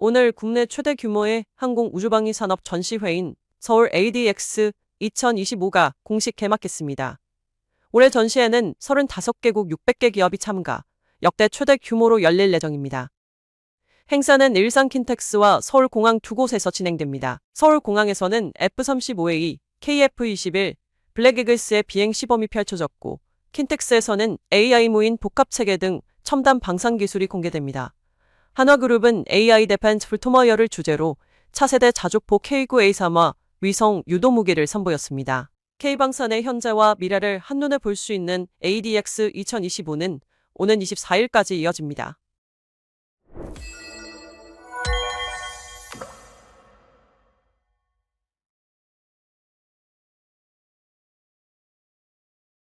오늘 국내 최대 규모의 항공 우주방위 산업 전시회인 서울 ADX 2025가 공식 개막했습니다. 올해 전시회는 35개국 600개 기업이 참가, 역대 최대 규모로 열릴 예정입니다. 행사는 일산 킨텍스와 서울공항 두 곳에서 진행됩니다. 서울공항에서는 F-35A, KF-21, 블랙이글스의 비행 시범이 펼쳐졌고, 킨텍스에서는 AI 무인 복합체계 등 첨단 방산 기술이 공개됩니다. 한화그룹은 AI 데펜스 풀토머이어를 주제로 차세대 자주포 K9A3와 위성 유도 무기를 선보였습니다. K방산의 현재와 미래를 한눈에 볼 수 있는 ADX 2025는 오는 24일까지 이어집니다.